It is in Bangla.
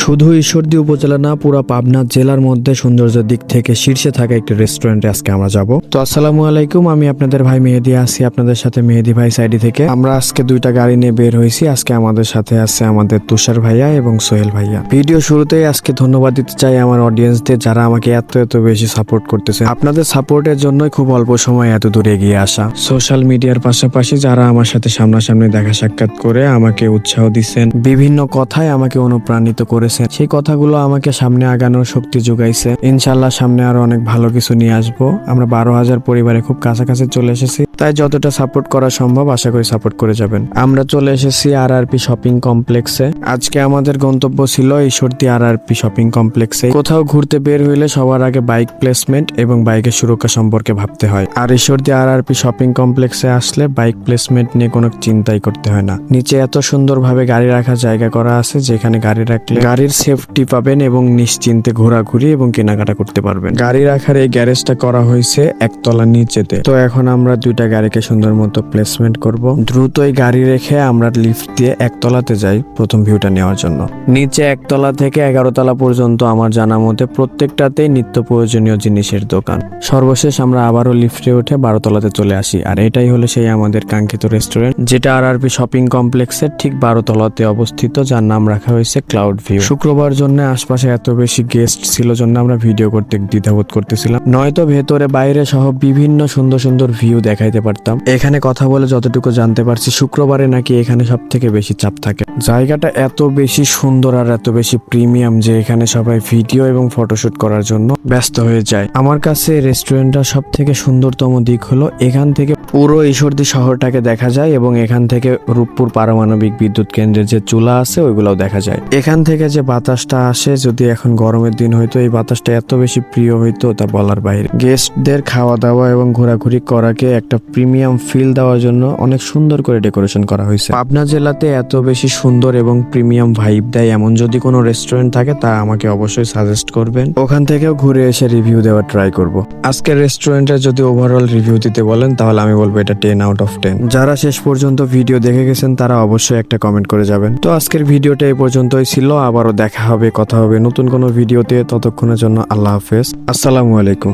শুধু ঈশ্বরদী উপজেলা না, পুরো পাবনা জেলার মধ্যে সৌন্দর্যের দিক থেকে শীর্ষে থাকা একটি রেস্টুরেন্টে আজকে আমরা যাব। তো আসসালামু আলাইকুম, আমি আপনাদের ভাই মেহেদি আছি আপনাদের সাথে মেহেদি ভাই সাইডি থেকে। আমরা আজকে দুইটা গাড়ি নিয়ে বের হয়েছি, আজকে আমাদের সাথে আছে আমাদের তুষার ভাইয়া এবং সোহেল ভাইয়া। ভিডিও শুরুতেই আজকে ধন্যবাদ দিতে চাই আমার অডিয়েন্সদের যারা আমাকে এত এত বেশি সাপোর্ট করতেছে। আপনাদের সাপোর্টের জন্যই খুব অল্প সময় এত দূরে এগিয়ে আসা। সোশ্যাল মিডিয়ার পাশাপাশি যারা আমার সাথে সামনাসামনি দেখা সাক্ষাৎ করে আমাকে উৎসাহ দিচ্ছেন, বিভিন্ন কথায় আমাকে অনুপ্রাণিত করেছেন। সেই কথাগুলো আমাকে সামনে আগানোর শক্তি যোগাইছে। ইনশাল্লাহ সামনে আরও অনেক ভালো কিছু নিয়ে আসব। আমরা বারো হাজার পরিবারে খুব কাছাকাছি চলে এসেছি। তাই যতটা সাপোর্ট করা সম্ভব আশা করি সাপোর্ট করে যাবেন। আমরা চলে এসেছি আর আর পি শপিং কমপ্লেক্সে আজকে আমাদের গন্তব্য ছিল Ishwardi R R P shopping কমপ্লেক্সে কোথাও ঘুরতে বের হইলে সবার আগে বাইক প্লেসমেন্ট এবং বাইকের সুরক্ষা সম্পর্কে ভাবতে হয়। আর Ishwardi R R P shopping কমপ্লেক্সে আসলে বাইক প্লেসমেন্ট নিয়ে কোনো চিন্তাই করতে হয় না। নিচে এত সুন্দরভাবে গাড়ি রাখার জায়গা করা আছে যেখানে গাড়ি রাখলে গাড়ির সেফটি পাবেন এবং নিশ্চিন্তে ঘোরাঘুরি এবং কেনাকাটা করতে পারবেন। গাড়ি রাখার এই গ্যারেজটা করা হয়েছে একতলা নিচেতে। তো এখন আমরা দুইটা গাড়িকে সুন্দর মতো প্লেসমেন্ট করব। দ্রুতই গাড়ি রেখে আমরা লিফট দিয়ে একতলাতে যাই প্রথম ভিউটা নেওয়ার জন্য। নিচে একতলা থেকে এগারো তলা পর্যন্ত আমার জানা মতে প্রত্যেকটাতেই নিত্য প্রয়োজনীয় জিনিসের দোকান। সর্বশেষ আমরা আবারও লিফটে উঠে বারো তলাতে চলে আসি। আর এটাই হলো সেই আমাদের কাঙ্ক্ষিত রেস্টুরেন্ট যেটা আর আরপি শপিং কমপ্লেক্সের ঠিক বারো তলাতে অবস্থিত, যার নাম রাখা হয়েছে ক্লাউড ভিউ শুক্রবার জন্য আশপাশে এত বেশি গেস্ট ছিল জন্য আমরা ভিডিও করতে দ্বিধাবোধ করতেছিলাম। নয়তো ভেতরে বাইরে সহ বিভিন্ন সুন্দর সুন্দর ভিউ দেখাইতে পারতাম। এখানে কথা বলে যতটুকু জানতে পারছি, শুক্রবারে নাকি এখানে সব থেকে বেশি চাপ থাকে। জায়গাটা এত বেশি সুন্দর আর এত বেশি প্রিমিয়াম যে এখানে সবাই ভিডিও এবং ফটোশুট করার জন্য ব্যস্ত হয়ে যায়। আমার কাছে রেস্টুরেন্টটা সব থেকে সুন্দরতম দিক হলো এখান থেকে পুরো ঈশ্বরদী শহরটাকে দেখা যায় এবং এখান থেকে রূপপুর পারমাণবিক বিদ্যুৎ কেন্দ্রের যে চুলা আছে, ওইগুলোও দেখা যায়। এখান থেকে যে বাতাসটা আসে, যদি এখন গরমের দিন হইতো, এই বাতাসটা এত বেশি প্রিয় হইতো, তা বলার বাইরে। গেস্টদের খাওয়া দাওয়া এবং ঘোরাঘুরি করাকে একটা প্রিমিয়াম ফিল দেওয়ার জন্য অনেক সুন্দর করে ডেকোরেশন করা হয়েছে। পাবনা জেলাতে এত বেশি সুন্দর এবং প্রিমিয়াম ভাইব দেয় এমন যদি কোনো রেস্টুরেন্ট থাকে, তা আমাকে অবশ্যই সাজেস্ট করবেন। ওখান থেকেও ঘুরে এসে রিভিউ দেওয়ার ট্রাই করব। আজকের রেস্টুরেন্টের যদি ওভারঅল রিভিউ দিতে বলেন, তাহলে আমি বলব এটা টেন আউট অফ টেন যারা শেষ পর্যন্ত ভিডিও দেখে গেছেন, তারা অবশ্যই একটা কমেন্ট করে যাবেন। তো আজকের ভিডিওটা এই পর্যন্তই ছিল। আবারও দেখা হবে, কথা হবে নতুন কোনো ভিডিওতে ততক্ষণের জন্য আল্লাহ হাফেজ। আসসালামু আলাইকুম।